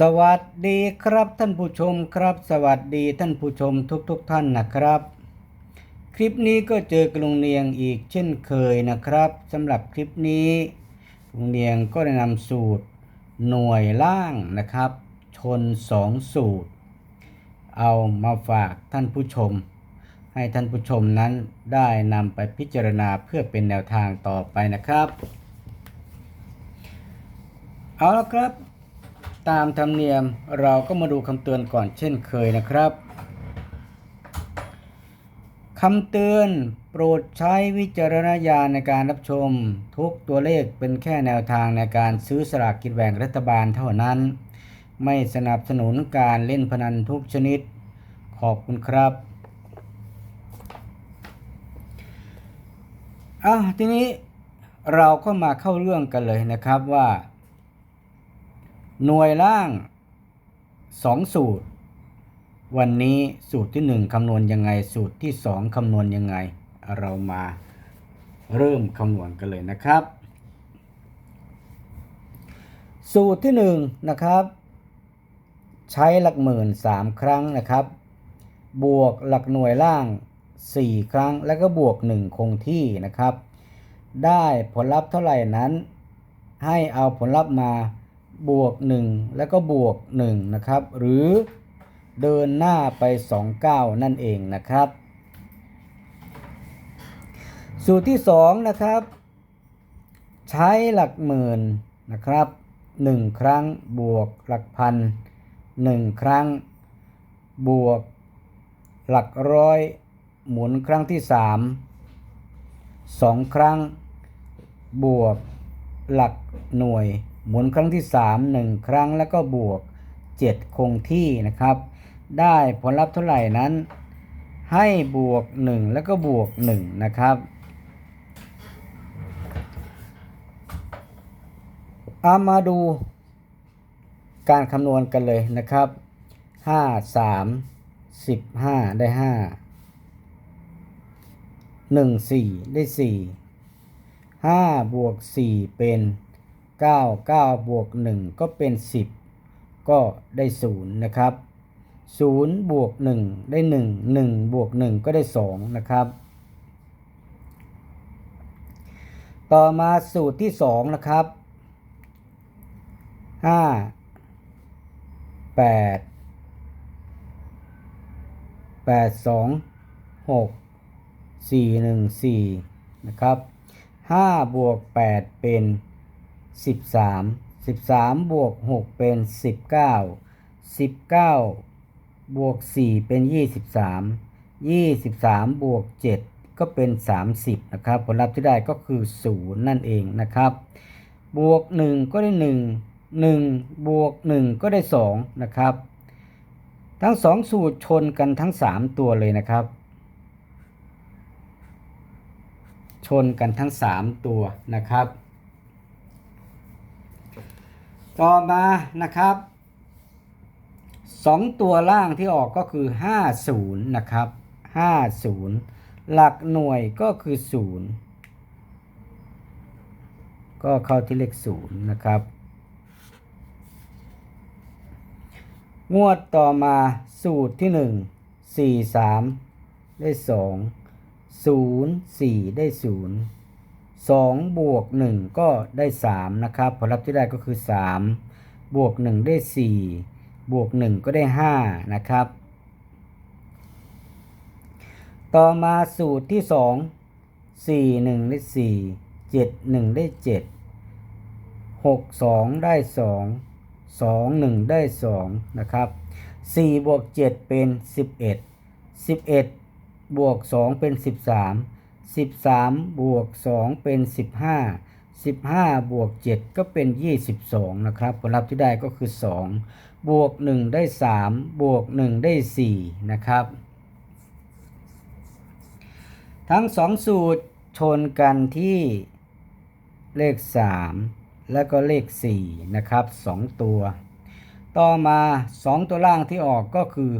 สวัสดีครับท่านผู้ชมครับ สวัสดีท่านผู้ชมทุกๆทท่านนะครับ คลิปนี้ก็เจอกรุงเนียงอีกเช่นเคยนะครับสำหรับคลิปนี้กรุงเนียงก็ได้นำสูตรหน่วยล่างนะครับ ชน 2 สูตร เอามาฝากท่านผู้ชม ให้ท่านผู้ชมนั้นได้นำไปพิจารณาเพื่อเป็นแนวทางต่อไปนะครับ เอาละครับ ตามธรรมเนียมเราก็มาดูคำเตือนก่อนเช่นเคยนะครับคำเตือนโปรดใช้วิจารณญาณในการรับชม ทุกตัวเลขเป็นแค่แนวทางในการซื้อสลากกินแบ่งรัฐบาลเท่านั้น ไม่สนับสนุนการเล่นพนันทุกชนิด ขอบคุณครับอะทีนี้เราก็มาเข้าเรื่องกันเลยนะครับว่า หน่วยล่าง 2 สูตร วันนี้สูตรที่ 1คำนวณยังไง สูตรที่ 2คำนวณยังไง เรามาเริ่มคำนวณกันเลยนะครับ สูตรที่ 1 นะครับ ใช้หลักหมื่น 3 ครั้งนะครับ บวกหลักหน่วยล่าง 4 ครั้งแล้วก็บวก 1 คงที่นะครับ ได้ผลลัพธ์เท่าไหร่นั้น ให้เอาผลลัพธ์มา บวก 1 แล้วก็บวก 1 นะครับ หรือเดินหน้าไป 2 9 นั่นเองนะครับ สูตรที่ 2 นะครับ ใช้หลักหมื่นนะครับ 1 ครั้งบวกหลักพัน 1 ครั้งบวกหลักร้อยหมุนครั้งที่ 3 2 ครั้งบวกหลักหน่วย หมุนครั้งที่ 3 1 ครั้งแล้วก็บวก 7 คงที่นะครับ ได้ผลลัพธ์เท่าไหร่นั้น ให้บวก 1 แล้วก็บวก 1 นะครับเอามาดูการคำนวณกันเลยนะครับ 5 3 15 ได้ 5 1 4 ได้ 4 5 บวก 4 เป็น 9 9 บวก 1 ก็เป็น 10 ก็ได้ 0 นะครับ 0 บวก 1 ได้ 1 1 บวก 1 ก็ได้ 2 นะครับ ต่อมาสูตรที่ 2 นะครับ 5 8 8 2 6 4 1 4 นะครับ5บวก 8 เป็น 13 13 บวก 6 เป็น 19 19 บวก 4 เป็น 23 23 บวก 7 ก็เป็น 30 นะครับ ผลลัพธ์ที่ได้ก็คือ 0 นั่นเองนะครับ บวก 1 ก็ได้ 1 1 บวก 1 ก็ได้ 2 นะครับ ทั้ง 2 สูตรชนกันทั้ง 3 ตัวเลยนะครับ ชนกันทั้ง 3 ตัวนะครับ ต่อมานะครับ 2 ตัวล่างที่ออกก็คือ 50 นะครับ 50 หลักหน่วยก็คือ 0 ก็เข้าที่เลข 0 นะครับ งวดต่อมาสูตรที่ 1 4 3 ได้ 2 0 4 ได้ 0 2 บวก 1 ก็ได้ 3 นะครับ ผลลัพธ์ที่ได้ก็คือ 3 บวก 1 ได้ 4 บวก 1 ก็ได้ 5 นะครับ ต่อมาสูตรที่ 2 4 1 ได้ 4 7 1 ได้ 7 6 2 ได้ 2 2 1 ได้ 2 นะครับ4บวก 7 เป็น 11 11 บวก 2 เป็น 13 13บวก2เป็น15 15บวก7ก็เป็น22นะครับ ผลลัพธ์ที่ได้ก็คือ2บวก1ได้3บวก1ได้4นะครับ ทั้ง2สูตรชนกันที่เลข3แล้วก็เลข4นะครับ2ตัว ต่อมา2ตัวล่างที่ออกก็คือ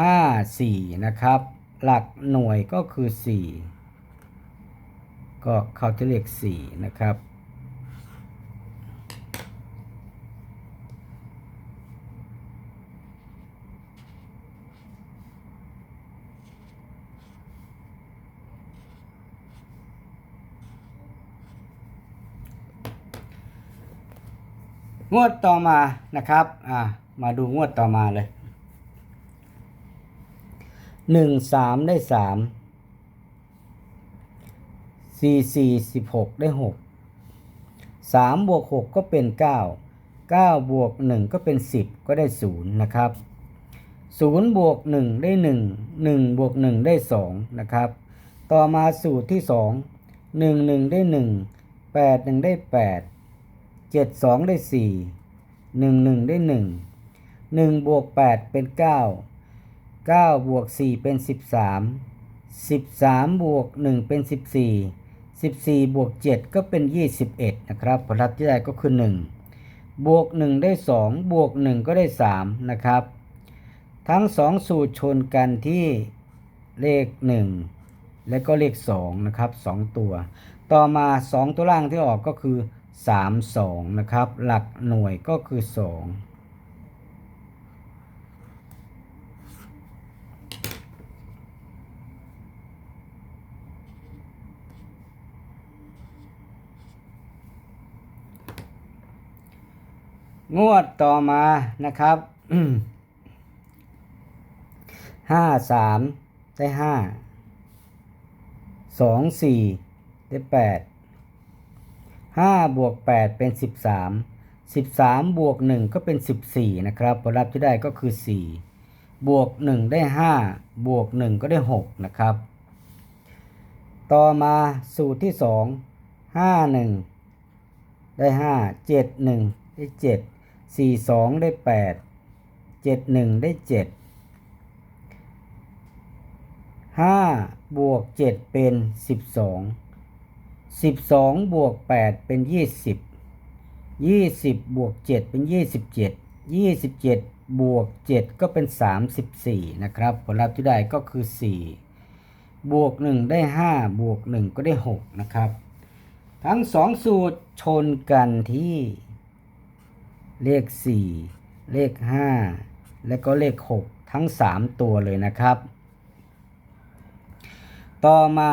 5 4นะครับ หลักหน่วยก็คือ4 ก็เขาจะเรียก4นะครับงวดต่อมานะครับ อ่า มาดูงวดต่อมาเลย 1 3 ได้ 3 สี่สี่สิบหกได้หกสามบวกหกก็เป็นเก้าเก้าบวกหนึ่งก็เป็นสิบก็ได้ศูนย์นะครับศูนย์บวกหนึ่งได้หนึ่งหนึ่งบวกหนึ่งได้สองนะครับ ต่อมาสูตรที่สองหนึ่งหนึ่งได้หนึ่งแปดหนึ่งได้แปดเจ็ดสองได้สี่หนึ่งหนึ่งได้หนึ่งหนึ่งบวกแปดเป็นเก้าเก้าบวกสี่เป็นสิบสามสิบสามบวกหนึ่งเป็นสิบสี่ สิบสี่บวกเจ็ดก็เป็นยี่สิบเอ็ดนะครับ ผลลัพธ์ที่ได้ก็คือหนึ่งบวกหนึ่งได้สองบวกหนึ่งก็ได้สามนะครับ ทั้งสองสูตรชนกันที่เลขหนึ่งและก็เลข 2 นะครับ 2 ตัว ต่อมา 2 ตัวล่างที่ออกก็คือ 3 2 นะครับ หลักหน่วยก็คือ 2 งวดต่อมานะครับห้าสามได้ห้าสองสี่ได้แปดห้าบวกแปดเป็นสิบสามสิบสามบวกหนึ่งก็เป็นสิบสี่นะครับผลลัพธ์ที่ได้ก็คือสี่บวกหนึ่งได้ห้าบวกหนึ่งก็ได้หกนะครับ ต่อมาสูตรที่สองห้าหนึ่งได้ห้าเจ็ดหนึ่งได้เจ็ด สี่สองได้แปดเจ็ดหนึ่งได้เจ็ดห้าบวกเจ็ดเป็นสิบสองสิบสองบวกแปดเป็นยี่สิบยี่สิบบวกเจ็ดเป็นยี่สิบเจ็ดยี่สิบเจ็ดบวกเจ็ดก็เป็นสามสิบสี่นะครับ ผลลัพธ์ที่ได้ก็คือสี่บวกหนึ่งได้ห้าบวกหนึ่งก็ได้หกนะครับ ทั้งสองสูตรชนกันที่ เลข 4 เลข 5 และก็เลข 6 ทั้ง 3 ตัวเลยนะครับ ต่อมา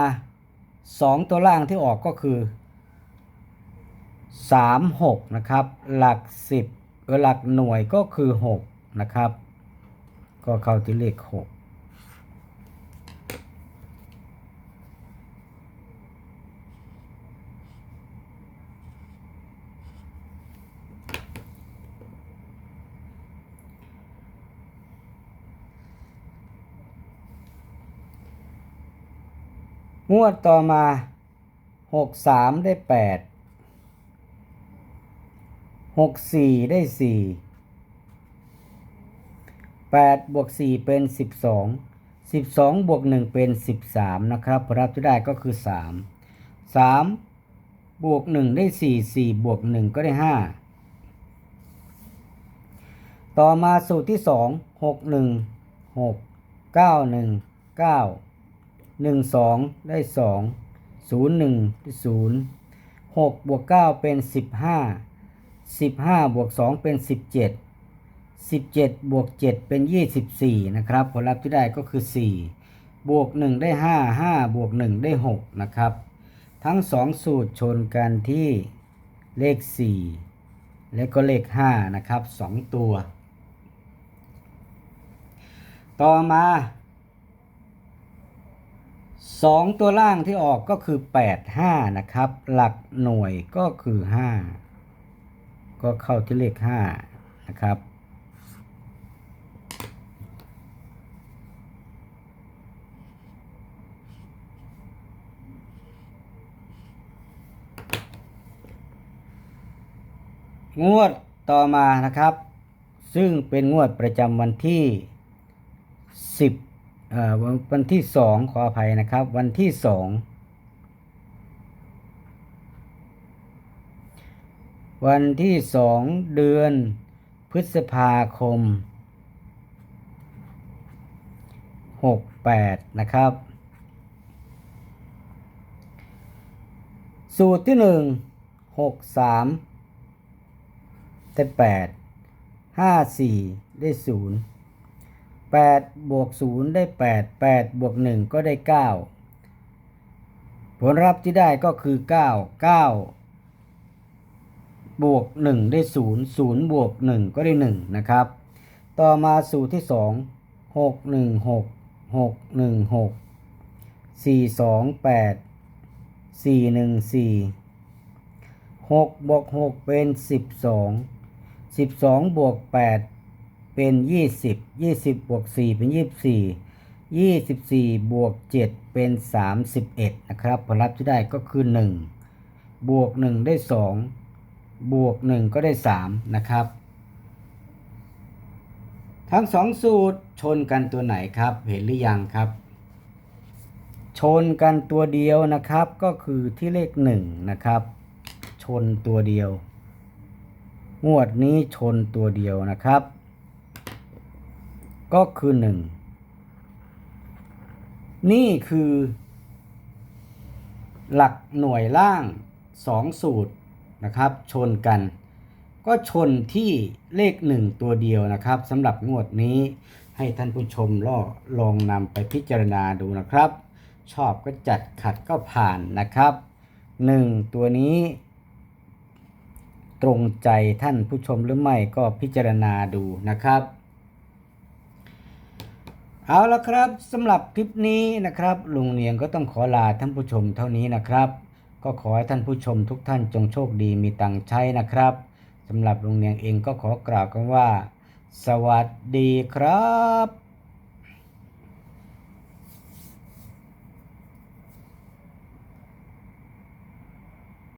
2 ตัวล่างที่ออกก็คือ 3 6 นะครับ หลัก 10หลักหน่วยก็คือ 6 นะครับ ก็เข้าที่เลข 6 งวดต่อมาหกสามได้แปดหกสี่ได้สี่แปดบวกสี่เป็นสิบสองสิบสองบวกหนึ่งเป็นสิบสามนะครับผลลัพธ์ที่ได้ก็คือสามสามบวกหนึ่งได้สี่สี่บวกหนึ่งก็ได้ห้าต่อมาสูตรที่สองหกหนึ่งหกเก้าหนึ่งเก้า หนึ่งสองได้สองศูนย์หนึ่งได้ศูนย์หกบวกเก้าเป็นสิบห้าสิบห้าบวกสองเป็นสิบเจ็ดสิบเจ็ดบวกเจ็ดเป็นยี่สิบสี่นะครับ ผลลัพธ์ที่ได้ก็คือสี่บวกหนึ่งได้ห้าห้าบวกหนึ่งได้หกนะครับ ทั้งสองสูตรชนกันที่เลขสี่และก็เลขห้านะครับสองตัว ต่อมา สองตัวล่างที่ออกก็คือแปดห้านะครับ หลักหน่วยก็คือห้าก็เข้าที่เลขห้านะครับ งวดต่อมานะครับ ซึ่งเป็นงวดประจำวันที่ 10 วันที่2ขออภัยนะครับ วันที่2วันที่2เดือนพฤษภาคม 68 นะครับ สูตรที่ 1 63ได้แปดห้าสี่ได้ศู นย์แปดบวกศูนย์ได้แปดแปดบวกหนึ่งก็ได้เก้าผลลัพธ์ที่ได้ก็คือเก้าเก้าบวก 1 ได้ 0 0 บวก 1 ก็ได้ 1 นะครับ ต่อมาสูตรที่ 2 6 1 6 6 1 6 4 2 8 4 1 4 6บวก6เป็น 12 12 บวก 8 เป็น20 20บวก4เป็น24 24บวก7เป็น31นะครับผลลัพธ์ที่ได้ก็คือ1บวก1ได้2บวก1ก็ได้3นะครับ ทั้งสองสูตรชนกันตัวไหนครับ เห็นหรือยังครับ ชนกันตัวเดียวนะครับก็คือที่เลข1นะครับ ชนตัวเดียวงวดนี้ชนตัวเดียวนะครับ ก็คือ1นี่คือ หลักหน่วยล่าง2สูตรนะครับ ชนกัน ก็ชนที่เลข1ตัวเดียวนะครับสำหรับงวดนี้ให้ท่านผู้ชมลอลองนำไปพิจารณาดูนะครับ ชอบก็จัดขัดก็ผ่านนะครับ1ตัวนี้ ตรงใจท่านผู้ชมหรือไม่ก็พิจารณาดูนะครับ เอาละครับสำหรับคลิปนี้นะครับลุงเนียงก็ต้องขอลาท่านผู้ชมเท่านี้นะครับ ก็ขอให้ท่านผู้ชมทุกท่านจงโชคดีมีตังใช้นะครับสำหรับลุงเนียงเองก็ขอกล่าวคำว่า สวัสดีครับ